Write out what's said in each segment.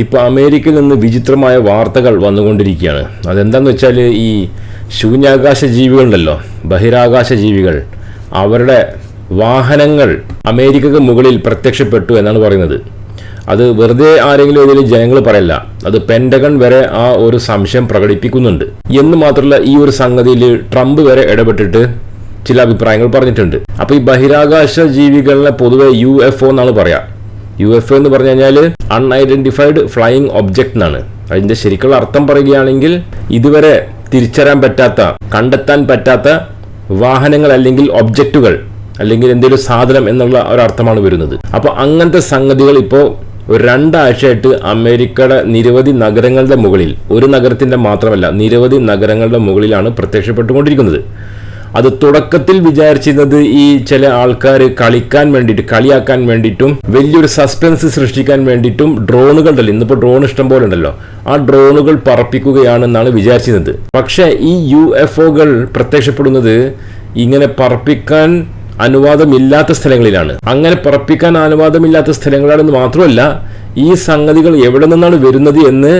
ഇപ്പോൾ അമേരിക്കയിൽ നിന്ന് വിചിത്രമായ വാർത്തകൾ വന്നുകൊണ്ടിരിക്കുകയാണ്. അതെന്താണെന്ന് വെച്ചാൽ ഈ ശൂന്യാകാശ ജീവികളുണ്ടല്ലോ ബഹിരാകാശ ജീവികൾ അവരുടെ വാഹനങ്ങൾ അമേരിക്കക്ക് മുകളിൽ പ്രത്യക്ഷപ്പെട്ടു എന്നാണ് പറയുന്നത്. അത് വെറുതെ ആരെങ്കിലും ഏതെങ്കിലും ജനങ്ങൾ പറയല്ല അത് പെൻഡഗൺ വരെ ആ ഒരു സംശയം പ്രകടിപ്പിക്കുന്നുണ്ട്. എന്ന് മാത്രമല്ല ഈ ഒരു സംഗതിയിൽ ട്രംപ് വരെ ഇടപെട്ടിട്ട് ചില അഭിപ്രായങ്ങൾ പറഞ്ഞിട്ടുണ്ട്. അപ്പോൾ ഈ ബഹിരാകാശ ജീവികളെ പൊതുവെ യു എഫ് ഒ എന്നാണ് പറയാ. യു എഫ് എന്ന് പറഞ്ഞു കഴിഞ്ഞാൽ അൺഐഡന്റിഫൈഡ് ഫ്ലൈയിങ് ഒബ്ജക്റ്റ് എന്നാണ്. അതിന്റെ ശരിക്കുള്ള അർത്ഥം പറയുകയാണെങ്കിൽ ഇതുവരെ തിരിച്ചറിയാൻ പറ്റാത്ത കണ്ടെത്താൻ പറ്റാത്ത വാഹനങ്ങൾ അല്ലെങ്കിൽ ഒബ്ജക്റ്റുകൾ അല്ലെങ്കിൽ എന്തെങ്കിലും സാധനം എന്നുള്ള ഒരർത്ഥമാണ് വരുന്നത്. അപ്പോൾ അങ്ങനത്തെ സംഗതികൾ ഇപ്പോൾ രണ്ടാഴ്ചയായിട്ട് അമേരിക്കയുടെ നിരവധി നഗരങ്ങളുടെ മുകളിൽ ഒരു നഗരത്തിന്റെ മാത്രമല്ല നിരവധി നഗരങ്ങളുടെ മുകളിലാണ് പ്രത്യക്ഷപ്പെട്ടുകൊണ്ടിരിക്കുന്നത്. അത് തുടക്കത്തിൽ വിചാരിച്ചിരുന്നത് ഈ ചില ആൾക്കാർ കളിക്കാൻ വേണ്ടിയിട്ട് കളിയാക്കാൻ വേണ്ടിയിട്ടും വലിയൊരു സസ്പെൻസ് സൃഷ്ടിക്കാൻ വേണ്ടിയിട്ടും ഡ്രോണുകൾ ഉണ്ടല്ലോ ഇന്നിപ്പോൾ ഡ്രോൺ ഇഷ്ടം പോലെ ഉണ്ടല്ലോ. ആ ഡ്രോണുകൾ പറപ്പിക്കുകയാണെന്നാണ് വിചാരിച്ചിരുന്നത്. പക്ഷേ ഈ യു എഫ് ഒകൾ പ്രത്യക്ഷപ്പെടുന്നത് ഇങ്ങനെ പറപ്പിക്കാൻ അനുവാദമില്ലാത്ത സ്ഥലങ്ങളിലാണ്. അങ്ങനെ പറപ്പിക്കാൻ അനുവാദമില്ലാത്ത സ്ഥലങ്ങളാണെന്ന് മാത്രമല്ല ഈ സംഗതികൾ എവിടെ നിന്നാണ് വരുന്നത് എന്ന്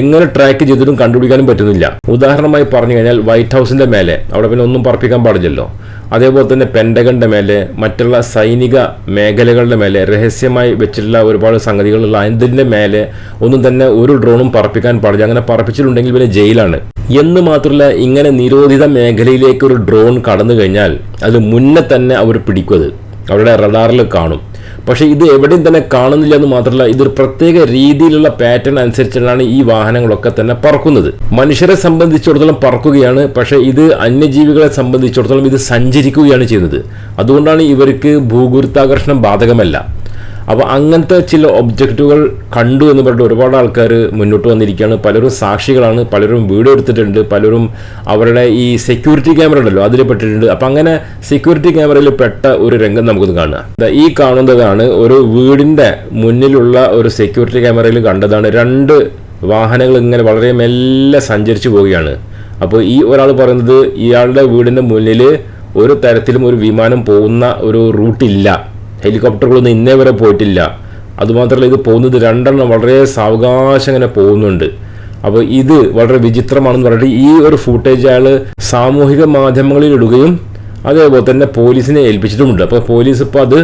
എങ്ങനെ ട്രാക്ക് ചെയ്തിട്ടും കണ്ടുപിടിക്കാനും പറ്റുന്നില്ല. ഉദാഹരണമായി പറഞ്ഞു കഴിഞ്ഞാൽ വൈറ്റ് ഹൗസിന്റെ മേലെ അവിടെ പിന്നെ ഒന്നും പറപ്പിക്കാൻ പാടില്ലല്ലോ. അതേപോലെ തന്നെ പെൻഡഗന്റെ മേലെ മറ്റുള്ള സൈനിക മേഖലകളുടെ മേലെ രഹസ്യമായി വെച്ചിട്ടുള്ള ഒരുപാട് സംഗതികളുള്ള അതിന്റെ മേലെ ഒന്നും തന്നെ ഒരു ഡ്രോണും പറപ്പിക്കാൻ പാടില്ല. അങ്ങനെ പറപ്പിച്ചിട്ടുണ്ടെങ്കിൽ പിന്നെ ജയിലാണ്. എന്ന് മാത്രമല്ല ഇങ്ങനെ നിരോധിത മേഖലയിലേക്ക് ഒരു ഡ്രോൺ കടന്നു കഴിഞ്ഞാൽ അത് മുന്നേ തന്നെ അവർ പിടിക്കും അവരുടെ റഡാറിൽ കാണും. പക്ഷേ ഇത് എവിടെയും തന്നെ കാണുന്നില്ല എന്ന് മാത്രമല്ല ഇതൊരു പ്രത്യേക രീതിയിലുള്ള പാറ്റേൺ അനുസരിച്ചാണ് ഈ വാഹനങ്ങളൊക്കെ തന്നെ പറക്കുന്നത്. മനുഷ്യരെ സംബന്ധിച്ചിടത്തോളം പറക്കുകയാണ് പക്ഷേ ഇത് അന്യജീവികളെ സംബന്ധിച്ചിടത്തോളം ഇത് സഞ്ചരിക്കുകയാണ് ചെയ്യുന്നത്. അതുകൊണ്ടാണ് ഇവർക്ക് ഭൂഗുരുത്താകർഷണം ബാധകമല്ല. അപ്പോൾ അങ്ങനത്തെ ചില ഒബ്ജക്റ്റുകൾ കണ്ടു എന്ന് പറഞ്ഞിട്ട് ഒരുപാട് ആൾക്കാർ മുന്നോട്ട് വന്നിരിക്കുകയാണ്. പലരും സാക്ഷികളാണ് പലരും വീഡിയോ എടുത്തിട്ടുണ്ട് പലരും അവരുടെ ഈ സെക്യൂരിറ്റി ക്യാമറ ഉണ്ടല്ലോ അതിൽ പെട്ടിട്ടുണ്ട്. അപ്പം അങ്ങനെ സെക്യൂരിറ്റി ക്യാമറയിൽ പെട്ട ഒരു രംഗം നമുക്കൊന്ന് കാണുക ഈ കാണുന്നതാണ് ഒരു വീടിന്റെ മുന്നിലുള്ള ഒരു സെക്യൂരിറ്റി ക്യാമറയിൽ കണ്ടതാണ്. രണ്ട് വാഹനങ്ങൾ ഇങ്ങനെ വളരെ മെല്ലെ സഞ്ചരിച്ചു പോവുകയാണ്. അപ്പോൾ ഈ ഒരാൾ പറയുന്നത് ഇയാളുടെ വീടിന്റെ മുന്നിൽ ഒരു തരത്തിലും ഒരു വിമാനം പോകുന്ന ഒരു റൂട്ടില്ല. ഹെലികോപ്റ്ററുകളൊന്നും ഇന്നേ വരെ പോയിട്ടില്ല. അതുമാത്രമല്ല ഇത് പോകുന്നത് രണ്ടെണ്ണം വളരെ സാവകാശം ഇങ്ങനെ പോകുന്നുണ്ട്. അപ്പോൾ ഇത് വളരെ വിചിത്രമാണെന്ന് പറഞ്ഞിട്ട് ഈ ഒരു ഫൂട്ടേജ് അയാൾ സാമൂഹിക മാധ്യമങ്ങളിൽ ഇടുകയും അതേപോലെ തന്നെ പോലീസിനെ ഏൽപ്പിച്ചിട്ടുമുണ്ട്. അപ്പോൾ പോലീസ് ഇപ്പോൾ അത്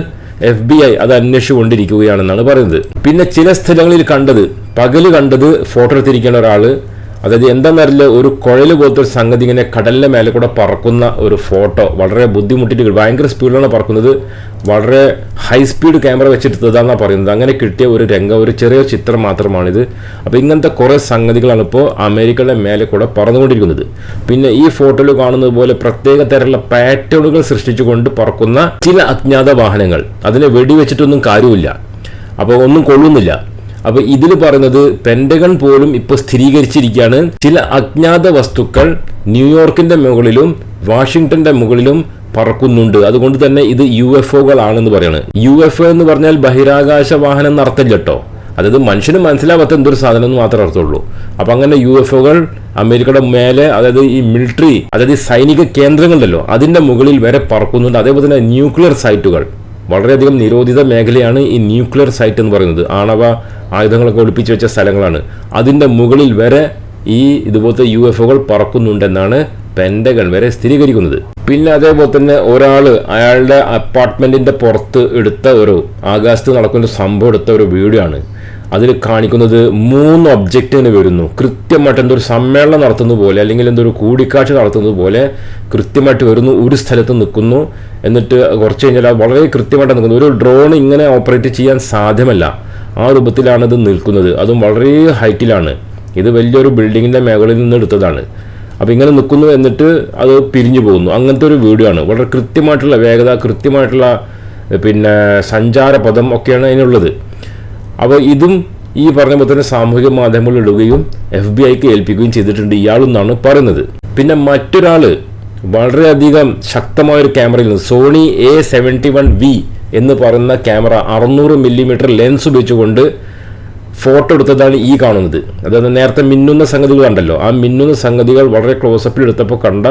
എഫ് ബി ഐ അത് അന്വേഷിച്ചുകൊണ്ടിരിക്കുകയാണെന്നാണ് പറയുന്നത്. പിന്നെ ചില സ്ഥലങ്ങളിൽ കണ്ടത് പകൽ കണ്ടത് ഫോട്ടോ എടുത്തിരിക്കുന്ന ഒരാൾ അതായത് എന്താണെന്നറിയില്ല ഒരു കുഴൽ പോലത്തെ ഒരു സംഗതി ഇങ്ങനെ കടലിന്റെ മേലെ കൂടെ പറക്കുന്ന ഒരു ഫോട്ടോ വളരെ ബുദ്ധിമുട്ടിട്ട്. ഭയങ്കര സ്പീഡിലാണ് പറക്കുന്നത്. വളരെ ഹൈ സ്പീഡ് ക്യാമറ വെച്ചെടുത്തതാണെന്നാണ് പറയുന്നത്. അങ്ങനെ കിട്ടിയ ഒരു രംഗം ഒരു ചെറിയ ചിത്രം മാത്രമാണിത്. അപ്പോൾ ഇങ്ങനത്തെ കുറേ സംഗതികളാണ് ഇപ്പോൾ അമേരിക്കയുടെ മേലെ കൂടെ പറന്നുകൊണ്ടിരിക്കുന്നത്. പിന്നെ ഈ ഫോട്ടോയിൽ കാണുന്നത് പോലെ പ്രത്യേക തരത്തിലുള്ള പാറ്റേണുകൾ സൃഷ്ടിച്ചുകൊണ്ട് പറക്കുന്ന ചില അജ്ഞാത വാഹനങ്ങൾ. അതിനെ വെടിവെച്ചിട്ടൊന്നും കാര്യമില്ല. അപ്പോൾ ഒന്നും കൊള്ളുന്നില്ല. അപ്പൊ ഇതിൽ പറയുന്നത് പെന്റഗൺ പോലും ഇപ്പോൾ സ്ഥിരീകരിച്ചിരിക്കുകയാണ്. ചില അജ്ഞാത വസ്തുക്കൾ ന്യൂയോർക്കിന്റെ മുകളിലും വാഷിംഗ്ടന്റെ മുകളിലും പറക്കുന്നുണ്ട്. അതുകൊണ്ട് തന്നെ ഇത് യു എഫ് ഒകളാണെന്ന് പറയുന്നത് യു എഫ് ഒ എന്ന് പറഞ്ഞാൽ ബഹിരാകാശ വാഹനം നടത്തില്ല കേട്ടോ. അതായത് മനുഷ്യന് മനസ്സിലാവാത്ത എന്തൊരു സാധനം എന്ന് മാത്രമേ അർത്ഥമുള്ളൂ. അപ്പൊ അങ്ങനെ യു എഫ് ഒകൾ അമേരിക്കയുടെ മേലെ അതായത് ഈ മിലിറ്ററി അതായത് സൈനിക കേന്ദ്രങ്ങളുണ്ടല്ലോ അതിന്റെ മുകളിൽ വരെ പറക്കുന്നുണ്ട്. അതേപോലെ തന്നെ ന്യൂക്ലിയർ സൈറ്റുകൾ. വളരെയധികം നിരോധിത മേഖലയാണ് ഈ ന്യൂക്ലിയർ സൈറ്റ് എന്ന് പറയുന്നത്. ആണവ ആയുധങ്ങളൊക്കെ ഒളിപ്പിച്ചു വെച്ച സ്ഥലങ്ങളാണ്. അതിന്റെ മുകളിൽ വരെ ഈ ഇതുപോലത്തെ യു എഫ് ഒകൾ പറക്കുന്നുണ്ടെന്നാണ് പെൻഡഗൺ വരെ സ്ഥിരീകരിക്കുന്നത്. പിന്നെ അതേപോലെ തന്നെ ഒരാൾ അയാളുടെ അപ്പാർട്ട്മെന്റിന്റെ പുറത്ത് എടുത്ത ഒരു ആകാശത്ത് നടക്കുന്ന സംഭവം എടുത്ത ഒരു വീഡിയോ ആണ്. അതിൽ കാണിക്കുന്നത് മൂന്ന് ഒബ്ജക്റ്റിന് വരുന്നു. കൃത്യമായിട്ട് എന്തൊരു സമ്മേളനം നടത്തുന്നത് പോലെ അല്ലെങ്കിൽ എന്തൊരു കൂടിക്കാഴ്ച നടത്തുന്നത് പോലെ കൃത്യമായിട്ട് വരുന്നു. ഒരു സ്ഥലത്ത് നിൽക്കുന്നു. എന്നിട്ട് കുറച്ച് കഴിഞ്ഞാൽ വളരെ കൃത്യമായിട്ട് നിൽക്കുന്നു. ഒരു ഡ്രോൺ ഇങ്ങനെ ഓപ്പറേറ്റ് ചെയ്യാൻ സാധ്യമല്ല. ആ രൂപത്തിലാണ് ഇത് നിൽക്കുന്നത്. അതും വളരെ ഹൈറ്റിലാണ് ഇത് വലിയൊരു ബിൽഡിങ്ങിന്റെ മേഖലയിൽ നിന്ന് എടുത്തതാണ്. അപ്പോൾ ഇങ്ങനെ നിൽക്കുന്നു എന്നിട്ട് അത് പിരിഞ്ഞു പോകുന്നു. അങ്ങനത്തെ ഒരു വീഡിയോ ആണ്. വളരെ കൃത്യമായിട്ടുള്ള വേഗത കൃത്യമായിട്ടുള്ള പിന്നെ സഞ്ചാരപഥം ഒക്കെയാണ് അതിനുള്ളത്. അപ്പോൾ ഇതും ഈ പറഞ്ഞ പോലെ തന്നെ സാമൂഹിക മാധ്യമങ്ങളിൽ ഇടുകയും എഫ് ബി ഐക്ക് ഏൽപ്പിക്കുകയും ചെയ്തിട്ടുണ്ട് ഇയാളെന്നാണ് പറയുന്നത്. പിന്നെ മറ്റൊരാൾ വളരെയധികം ശക്തമായ ഒരു ക്യാമറയിൽ നിന്ന് Sony A seventy one V എന്ന് പറയുന്ന ക്യാമറ അറുന്നൂറ് മില്ലിമീറ്റർ ലെൻസ് ഉപയോഗിച്ചുകൊണ്ട് ഫോട്ടോ എടുത്തതാണ് ഈ കാണുന്നത്. അതായത് നേരത്തെ മിന്നുന്ന സംഗതികൾ കണ്ടല്ലോ. ആ മിന്നുന്ന സംഗതികൾ വളരെ ക്ലോസപ്പിൽ എടുത്തപ്പോൾ കണ്ട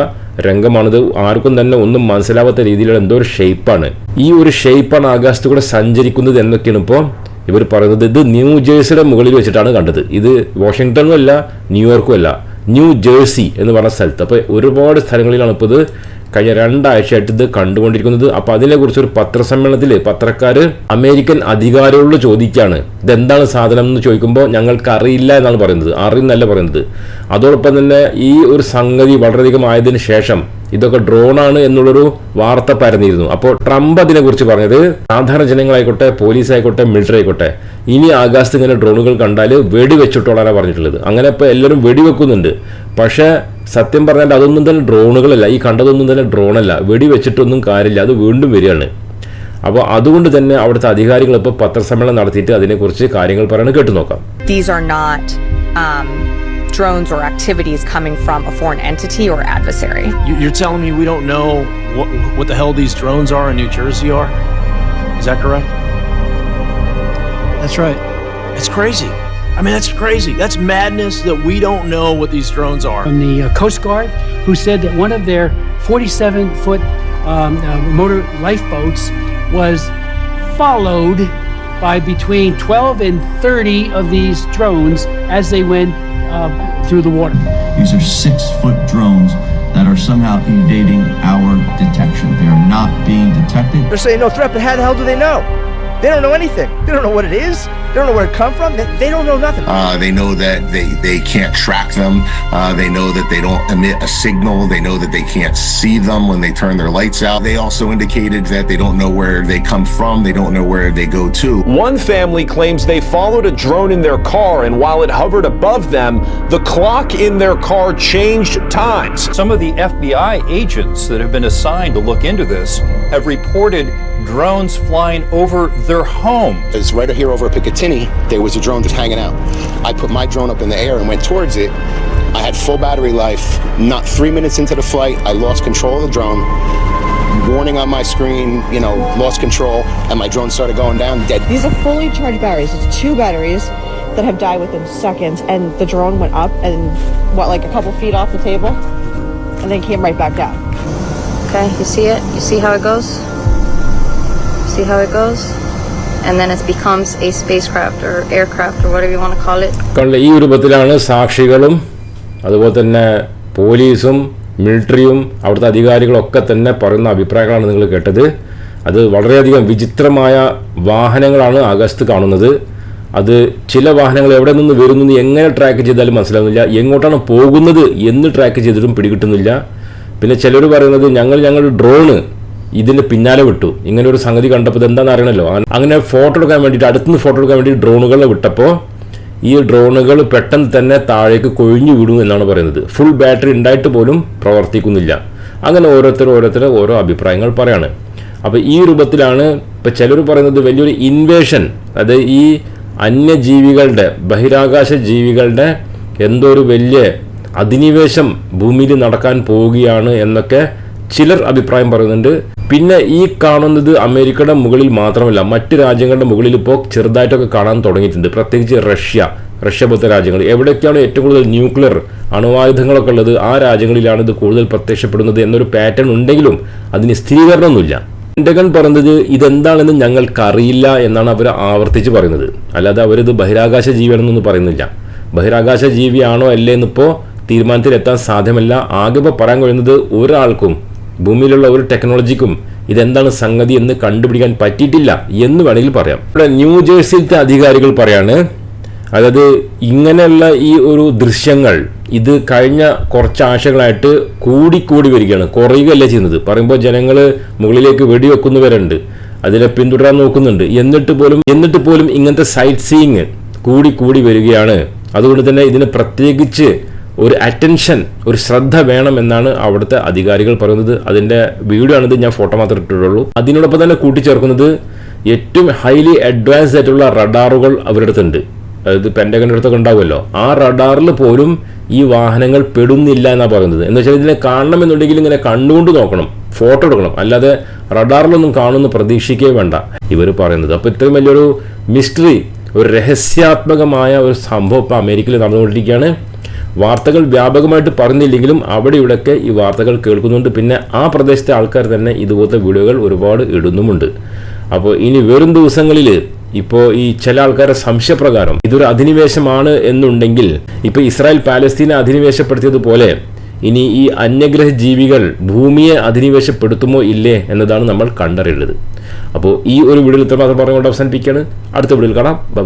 രംഗമാണിത്. ആർക്കും തന്നെ ഒന്നും മനസ്സിലാവാത്ത രീതിയിലുള്ള എന്തോ ഒരു ഷേപ്പാണ് ഈ ഒരു ഷേപ്പാണ് ആകാശത്തു കൂടെ സഞ്ചരിക്കുന്നത് എന്നൊക്കെയാണ് ഇപ്പോൾ ഇവർ പറയുന്നത് ഇത് ന്യൂ ജേഴ്സിയുടെ മുകളിൽ വെച്ചിട്ടാണ് കണ്ടത്. ഇത് വാഷിങ്ടണും അല്ല ന്യൂയോർക്കും അല്ല. ന്യൂ ജേഴ്സി എന്ന് പറഞ്ഞ സ്ഥലത്ത്. അപ്പോൾ ഒരുപാട് സ്ഥലങ്ങളിലാണ് ഇപ്പോൾ ഇത് കഴിഞ്ഞ രണ്ടാഴ്ചയായിട്ട് ഇത് കണ്ടുകൊണ്ടിരിക്കുന്നത്. അപ്പോൾ അതിനെക്കുറിച്ച് ഒരു പത്രസമ്മേളനത്തിൽ പത്രക്കാർ അമേരിക്കൻ അധികാരികളോട് ചോദിക്കുകയാണ് ഇതെന്താണ് സാധനം എന്ന് ചോദിക്കുമ്പോൾ ഞങ്ങൾക്ക് അറിയില്ല എന്നാണ് പറയുന്നത്. അറിയുന്നല്ല പറയുന്നത്. അതോടൊപ്പം തന്നെ ഈ ഒരു സംഗതി വളരെയധികം ആയതിനു ശേഷം ഇതൊക്കെ ഡ്രോണാണ് എന്നുള്ളൊരു വാർത്ത പരന്നിരുന്നു. അപ്പോൾ ട്രംപ് അതിനെക്കുറിച്ച് പറഞ്ഞത് സാധാരണ ജനങ്ങളായിക്കോട്ടെ പോലീസ് ആയിക്കോട്ടെ മിലിറ്ററി ആയിക്കോട്ടെ ഇനി ആകാശത്ത് ഇങ്ങനെ ഡ്രോണുകൾ കണ്ടാൽ വെടിവെച്ചിട്ടോളാനാണ് പറഞ്ഞിട്ടുള്ളത്. അങ്ങനെ ഇപ്പോൾ എല്ലാവരും വെടിവെക്കുന്നുണ്ട്. പക്ഷേ സത്യം പറഞ്ഞാൽ അതൊന്നും തന്നെ ഡ്രോണുകളല്ല ഈ കണ്ടതൊന്നും തന്നെ ഡ്രോണല്ല വെടിവെച്ചിട്ടൊന്നും കാര്യമില്ല അത് വീണ്ടും വരികയാണ് അപ്പോൾ അതുകൊണ്ട് തന്നെ അവിടുത്തെ അധികാരികൾ ഇപ്പോൾ പത്രസമ്മേളനം നടത്തിയിട്ട് അതിനെക്കുറിച്ച് കാര്യങ്ങൾ പറയുന്നത് കേട്ടു നോക്കാം These are not um, drones or activities coming from a foreign entity or adversary. You- You're telling me we don't know what, what the hell these drones are in New Jersey are? Is that correct? That's right. It's crazy. I mean, that's crazy. That's madness that we don't know what these drones are. From the uh, Coast Guard, who said that one of their 47 foot um, uh, motor lifeboats was followed by between 12 and 30 of these drones as they went uh, through the water. These are six foot drones that are somehow evading our detection. They are not being detected. They're saying no threat, but how the hell do they know? They don't know anything. They don't know what it is. They don't know where it come from. They, they don't know nothing. Uh, they know that they, they can't track them. Uh, they know that they don't emit a signal. They know that they can't see them when they turn their lights out. They also indicated that they don't know where they come from. They don't know where they go to. One family claims they followed a drone in their car, and while it hovered above them, the clock in their car changed times. Some of the FBI agents that have been assigned to look into this have reported drones flying over their homes. It's right here over Picatinny. There was a drone just hanging out. I put my drone up in the air and went towards it. I had full battery life. Not three minutes into the flight, I lost control of the drone. Warning on my screen, you know, lost control, and my drone started going down dead. These are fully charged batteries. It's two batteries that have died within seconds, and the drone went up and what, like a couple feet off the table, and then came right back down. Okay, you see it? You see how it goes? See how it goes? And then it becomes a spacecraft or aircraft or whatever you want to call it. കണ്ട ഈ രൂപത്തിലാണ് സാക്ഷികളും അതുപോലെ തന്നെ പോലീസും മിലിറ്ററിയും അവിടുത്തെ അധികാരികളൊക്കെ തന്നെ പറയുന്ന അഭിപ്രായങ്ങളാണ് നിങ്ങൾ കേട്ടത്. അത് വളരെയധികം വിചിത്രമായ വാഹനങ്ങളാണ് ആകാശത്ത് കാണുന്നത്. അത് ചില വാഹനങ്ങൾ എവിടെ നിന്ന് വരുന്നു എങ്ങനെ ട്രാക്ക് ചെയ്താലും മനസ്സിലാവുന്നില്ല. എങ്ങോട്ടാണ് പോകുന്നത് എന്ന് ട്രാക്ക് ചെയ്തിട്ടും പിടികിട്ടുന്നില്ല. പിന്നെ ചിലർ പറയുന്നത് ഞങ്ങൾ ഞങ്ങളുടെ ഡ്രോണ് ഇതിന്റെ പിന്നാലെ വിട്ടു. ഇങ്ങനെ ഒരു സംഗതി കണ്ടപ്പോൾ ഇത് എന്താണെന്ന് അറിയണല്ലോ? അങ്ങനെ ഫോട്ടോ എടുക്കാൻ വേണ്ടിയിട്ട് അടുത്തുനിന്ന് ഫോട്ടോ എടുക്കാൻ വേണ്ടി ഡ്രോണുകളെ വിട്ടപ്പോൾ ഈ ഡ്രോണുകൾ പെട്ടെന്ന് തന്നെ താഴേക്ക് കൊഴിഞ്ഞു വിടും എന്നാണ് പറയുന്നത്. ഫുൾ ബാറ്ററി ഉണ്ടായിട്ട് പോലും പ്രവർത്തിക്കുന്നില്ല. അങ്ങനെ ഓരോരുത്തർ ഓരോരുത്തർ ഓരോ അഭിപ്രായങ്ങൾ പറയാണ്. അപ്പോൾ ഈ രൂപത്തിലാണ് ഇപ്പോൾ ചിലർ പറയുന്നത് വലിയൊരു ഇൻവേഷൻ അതായത് ഈ അന്യജീവികളുടെ ബഹിരാകാശ ജീവികളുടെ എന്തോ ഒരു വലിയ അധിനിവേശം ഭൂമിയിൽ നടക്കാൻ പോവുകയാണ് എന്നൊക്കെ ചിലർ അഭിപ്രായം പറയുന്നുണ്ട്. പിന്നെ ഈ കാണുന്നത് അമേരിക്കയുടെ മുകളിൽ മാത്രമല്ല മറ്റ് രാജ്യങ്ങളുടെ മുകളിൽ ഇപ്പോൾ ചെറുതായിട്ടൊക്കെ കാണാൻ തുടങ്ങിയിട്ടുണ്ട്. പ്രത്യേകിച്ച് റഷ്യ റഷ്യ പോലത്തെ രാജ്യങ്ങൾ. എവിടെയൊക്കെയാണ് ഏറ്റവും കൂടുതൽ ന്യൂക്ലിയർ അണുവായുധങ്ങളൊക്കെ ഉള്ളത്? ആ രാജ്യങ്ങളിലാണ് ഇത് കൂടുതൽ പ്രത്യക്ഷപ്പെടുന്നത് എന്നൊരു പാറ്റേൺ ഉണ്ടെങ്കിലും അതിന് സ്ഥിരീകരണമൊന്നുമില്ല. പെൻഡഗൺ പറയുന്നത് ഇതെന്താണെന്ന് ഞങ്ങൾക്കറിയില്ല എന്നാണ് അവർ ആവർത്തിച്ച് പറയുന്നത്. അല്ലാതെ അവരിത് ബഹിരാകാശ ജീവിയാണെന്നൊന്നും പറയുന്നില്ല. ബഹിരാകാശ ജീവിയാണോ അല്ലേ എന്നിപ്പോൾ തീരുമാനത്തിലെത്താൻ സാധ്യമല്ല. ആകെ ഇപ്പോൾ പറയാൻ കഴിയുന്നത് ഒരാൾക്കും ഭൂമിയിലുള്ള ഒരു ടെക്നോളജിക്കും ഇതെന്താണ് സംഗതി എന്ന് കണ്ടുപിടിക്കാൻ പറ്റിയിട്ടില്ല എന്ന് വേണമെങ്കിൽ പറയാം. ഇവിടെ ന്യൂജേഴ്സിയിലത്തെ അധികാരികൾ പറയാണ് അതായത് ഇങ്ങനെയുള്ള ഈ ഒരു ദൃശ്യങ്ങൾ ഇത് കഴിഞ്ഞ കുറച്ച് ആഴ്ചകളായിട്ട് കൂടിക്കൂടി വരികയാണ് കുറയുകയല്ല ചെയ്യുന്നത്. പറയുമ്പോൾ ജനങ്ങൾ മുകളിലേക്ക് വെടിവെക്കുന്നവരുണ്ട് അതിനെ പിന്തുടരാൻ നോക്കുന്നുണ്ട്. എന്നിട്ട് പോലും എന്നിട്ട് പോലും ഇങ്ങനത്തെ സൈറ്റ് സീയിങ് കൂടി കൂടി വരികയാണ്. അതുകൊണ്ട് തന്നെ ഇതിന് പ്രത്യേകിച്ച് ഒരു അറ്റൻഷൻ ഒരു ശ്രദ്ധ വേണം എന്നാണ് അവിടുത്തെ അധികാരികൾ പറയുന്നത്. അതിന്റെ വീഡിയോ ആണിത് ഞാൻ ഫോട്ടോ മാത്രം ഇട്ടിട്ടുള്ളൂ. അതിനോടൊപ്പം തന്നെ കൂട്ടിച്ചേർക്കുന്നത് ഏറ്റവും ഹൈലി അഡ്വാൻസ്ഡ് ആയിട്ടുള്ള റഡാറുകൾ അവരുടെ അടുത്തുണ്ട്. അതായത് പെൻഡഗന്റെ അടുത്തൊക്കെ ഉണ്ടാവുമല്ലോ. ആ റഡാറിൽ പോലും ഈ വാഹനങ്ങൾ പെടുന്നില്ല എന്നാണ് പറയുന്നത്. എന്ന് വെച്ചാൽ ഇതിനെ കാണണമെന്നുണ്ടെങ്കിൽ ഇങ്ങനെ കണ്ടുകൊണ്ട് നോക്കണം ഫോട്ടോ എടുക്കണം. അല്ലാതെ റഡാറിലൊന്നും കാണുമെന്ന് പ്രതീക്ഷിക്കേ വേണ്ട ഇവർ പറയുന്നത്. അപ്പോൾ ഇത്രയും വലിയൊരു മിസ്റ്ററി ഒരു രഹസ്യാത്മകമായ ഒരു സംഭവം ഇപ്പോൾ അമേരിക്കയിൽ നടന്നുകൊണ്ടിരിക്കുകയാണ്. വാർത്തകൾ വ്യാപകമായിട്ട് പറഞ്ഞില്ലെങ്കിലും അവിടെ ഇവിടെയൊക്കെ ഈ വാർത്തകൾ കേൾക്കുന്നുണ്ട്. പിന്നെ ആ പ്രദേശത്തെ ആൾക്കാർ തന്നെ ഇതുപോലത്തെ വീഡിയോകൾ ഒരുപാട് ഇടുന്നുമുണ്ട്. അപ്പോൾ ഇനി വെറും ദിവസങ്ങളിൽ ഇപ്പോൾ ഈ ചില ആൾക്കാരുടെ സംശയപ്രകാരം ഇതൊരു അധിനിവേശമാണ് എന്നുണ്ടെങ്കിൽ ഇപ്പോൾ ഇസ്രായേൽ പാലസ്തീനെ അധിനിവേശപ്പെടുത്തിയതുപോലെ ഇനി ഈ അന്യഗ്രഹ ജീവികൾ ഭൂമിയെ അധിനിവേശപ്പെടുത്തുമോ ഇല്ലേ എന്നതാണ് നമ്മൾ കണ്ടറിയേണ്ടത് അപ്പോൾ ഈ ഒരു വീഡിയോയിൽ ഇത്രമാത്രം പറഞ്ഞുകൊണ്ട് അവസാനിപ്പിക്കുകയാണ്. അടുത്ത വീഡിയോയിൽ കാണാം. ബൈ.